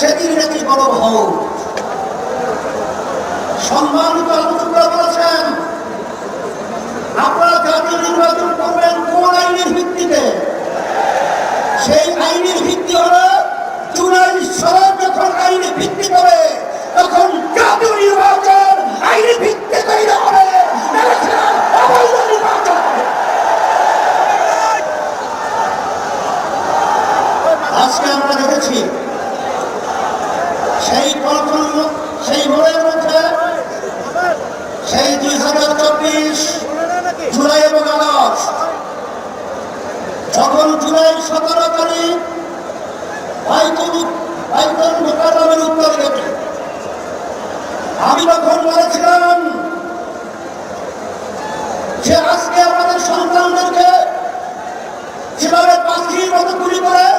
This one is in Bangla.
সেদিন নাকি বড় ভোট সম্মানিত আলোচকরা বলেছেন, আপনারা জাতীয় নির্বাচন করবেন কোন আইনের ভিত্তিতে? সেই আইনের ভিত্তি হলো জুলাই সরব যখন আইনে ভিত্তি করে, তখন জাতীয় নির্বাচন আইনে ভিত্তি হবে। আজকে আমরা সেই মনের মধ্যে সেই দুই হাজার চব্বিশ জুলাই এবং আগস্ট, যখন জুলাই সতেরো তারিখ বাইতুল মোকাদামের উত্তর গেটে আমি তখন বলেছিলাম যে আজকে আমাদের সন্তানদেরকে যেভাবে পাখির মতো গুলি করে